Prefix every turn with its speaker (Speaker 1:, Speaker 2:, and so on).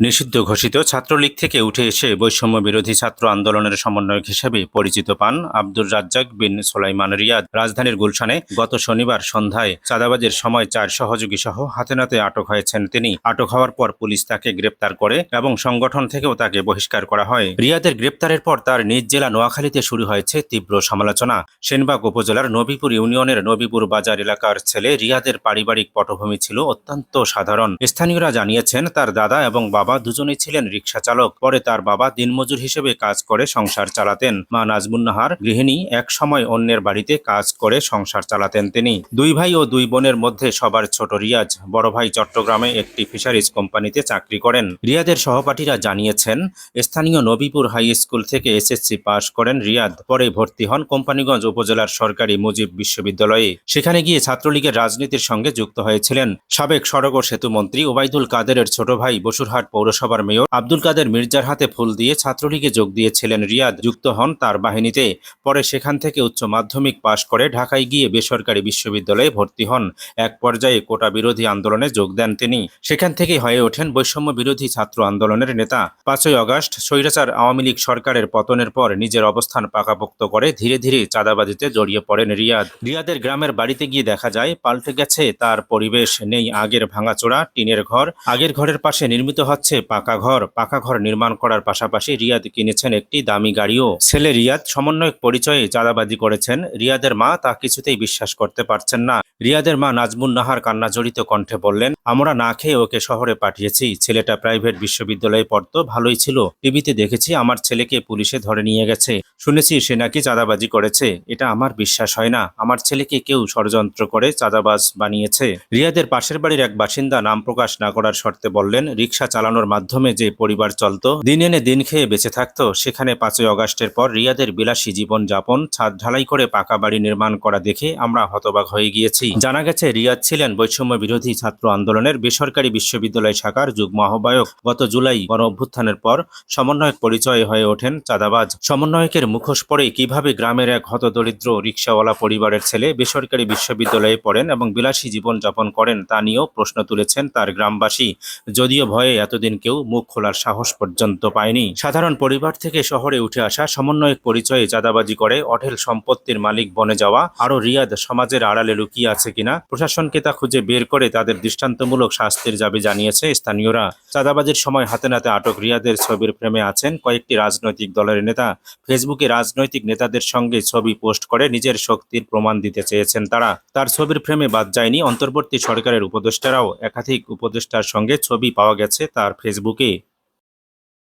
Speaker 1: নিষিদ্ধ ঘোষিত ছাত্রলীগ থেকে উঠে এসে বৈষম্য বিরোধী ছাত্র আন্দোলনের সমন্বয়ক হিসেবে পরিচিত পান আব্দুর রাজ্জাক বিন সোলাইমান রিয়াদ। রাজধানীর গুলশানে গত শনিবার সন্ধ্যায় চাঁদাবাজের সময় চার সহযোগী সহ হাতে নাতে আটক হয়েছেন তিনি। আটক হওয়ার পর পুলিশ তাকে গ্রেপ্তার করে এবং সংগঠন থেকেও তাকে বহিষ্কার করা হয়। রিয়াদের গ্রেপ্তারের পর তার নিজ জেলা নোয়াখালীতে শুরু হয়েছে তীব্র সমালোচনা। সেনবাগ উপজেলার নবীপুর ইউনিয়নের নবীপুর বাজার এলাকার ছেলে রিয়াদের পারিবারিক পটভূমি ছিল অত্যন্ত সাধারণ। স্থানীয়রা জানিয়েছেন, তার দাদা এবং বাবা দুজনেই ছিলেন রিক্সা চালক। পরে তার বাবা দিনমজুর হিসেবে কাজ করে সংসার চালাতেন। মা নাজমুন্নাহার গৃহিণী এক সময় অন্যের বাড়িতে কাজ করে সংসার চালাতেন তিনি। দুই ভাই ও দুই বোনের মধ্যে সবার ছোট রিয়াজ। বড় ভাই চট্টগ্রামে একটি ফিশারিজ কোম্পানিতে চাকরি করেন। রিয়াদের সহপাঠীরা জানিয়েছেন, স্থানীয় নবীপুর হাই স্কুল থেকে এসএসসি পাশ করেন রিয়াদ। পরে ভর্তি হন কোম্পানিগঞ্জ উপজেলার সরকারি মুজিব বিশ্ববিদ্যালয়ে। সেখানে গিয়ে ছাত্রলীগের রাজনীতির সঙ্গে যুক্ত হয়েছিলেন। সাবেক সড়ক ও সেতু মন্ত্রী ওবায়দুল কাদেরের ছোট ভাই বসুরহাট পৌরসভার মেয়র আব্দুল কাদের মির্জার হাতে ফুল দিয়ে ছাত্রলীগে যোগ দিয়েছিলেন রিয়াদ, যুক্ত হন তার বাহিনীতে। পরে সেখান থেকে উচ্চ মাধ্যমিক পাশ করে ঢাকায় গিয়ে বেসরকারি বিশ্ববিদ্যালয়ে ভর্তি হন। এক পর্যায়ে কোটা বিরোধী আন্দোলনে যোগ দেন তিনি। সেখান থেকেই হয়ে ওঠেন বৈষম্য বিরোধী ছাত্র আন্দোলনের নেতা। পাঁচই অগাস্ট স্বৈরাচার আওয়ামী লীগ সরকারের পতনের পর নিজের অবস্থান পাকাপোক্ত করে ধীরে ধীরে চাঁদাবাজিতে জড়িয়ে পড়েন রিয়াদ। রিয়াদের গ্রামের বাড়িতে গিয়ে দেখা যায়, পাল্টে গেছে তার পরিবেশ। নেই আগের ভাঙাচোরা, টিনের ঘর। আগের ঘরের পাশে নির্মিত হচ্ছে পাকা ঘর। পাকা ঘর নির্মাণ করার পাশাপাশি রিয়াদ কিনেছেন একটি দামি গাড়িও। ছেলে রিয়াদ সমন্বয়ক পরিচয়ে চাঁদাবাজি করেছেন। রিয়াদের মা তা কিছুতেই বিশ্বাস করতে পারছেন না। রিয়াদের মা নাজমুন নাহার কান্না জড়িত কণ্ঠে বললেন, আমরা না খেয়ে ওকে শহরে পাঠিয়েছি। ছেলেটা প্রাইভেট বিশ্ববিদ্যালয়ে পড়তো, ভালোই ছিল। টিভিতে দেখেছি আমার ছেলেকে পুলিশে ধরে নিয়ে গেছে। শুনেছি সে নাকি চাঁদাবাজি করেছে। এটা আমার বিশ্বাস হয় না। আমার ছেলেকে কেউ ষড়যন্ত্র করে চাঁদাবাজ বানিয়েছে। রিয়াদের পাশের বাড়ির এক বাসিন্দা নাম প্রকাশ না করার শর্তে বললেন রিক্সা চালানোর মাধ্যমে যে পরিবার চলতো, দিন এনে দিন খেয়ে বেঁচে থাকতো। সেখানে পাঁচই অগাস্টের পর রিয়াদের বিলাসী জীবন যাপন ছাদ ঢালাই করে পাকা বাড়ি নির্মাণ করা দেখে আমরা হতবাক হয়ে গিয়েছি। জানা গেছে, রিয়াদ ছিলেন বৈষম্য বিরোধী ছাত্র আন্দোলনের বেসরকারি বিশ্ববিদ্যালয় শাখার যুগ্ম আহ্বায়ক। গত জুলাই গণ অভ্যুত্থানের পর সমন্বয়ক পরিচয় হয়ে ওঠেন চাঁদাবাজ। সমন্বয়কের মুখোশ পরেই কীভাবে গ্রামের এক হতদরিদ্র রিক্সাওয়ালা পরিবারের ছেলে বেসরকারি বিশ্ববিদ্যালয়ে পড়েন এবং বিলাসী জীবন যাপন করেন তা নিয়েও প্রশ্ন তুলেছেন তার গ্রামবাসী। যদিও ভয়ে এতদিন কেউ মুখ খোলার সাহস পর্যন্ত পায়নি। সাধারণ পরিবার থেকে শহরে উঠে আসা সমন্বয়ক পরিচয়ে চাঁদাবাজি করে, অঢেল সম্পত্তির মালিক বনে যাওয়া। আরও রিয়াদ সমাজের আড়ালে লুকিয়ে আছে কিনা? প্রশাসনকে তা খুঁজে বের করে তাদের দৃষ্টান্তমূলক শাস্তির দাবি জানিয়েছে স্থানীয়রা। চাঁদাবাজির সময় হাতে নাতে আটক রিয়াদের ছবির প্রেমে আছেন কয়েকটি রাজনৈতিক দলের নেতা। ফেসবুকে রাজনৈতিক নেতাদের সঙ্গে ছবি পোস্ট করে নিজের শক্তির প্রমাণ দিতে চেয়েছেন তারা। তার ছবির ফ্রেমে বাদ যায়নি অন্তর্বর্তী সরকারের উপদেষ্টারাও। একাধিক উপদেষ্টার সঙ্গে ছবি পাওয়া গেছে তার ফেসবুকে।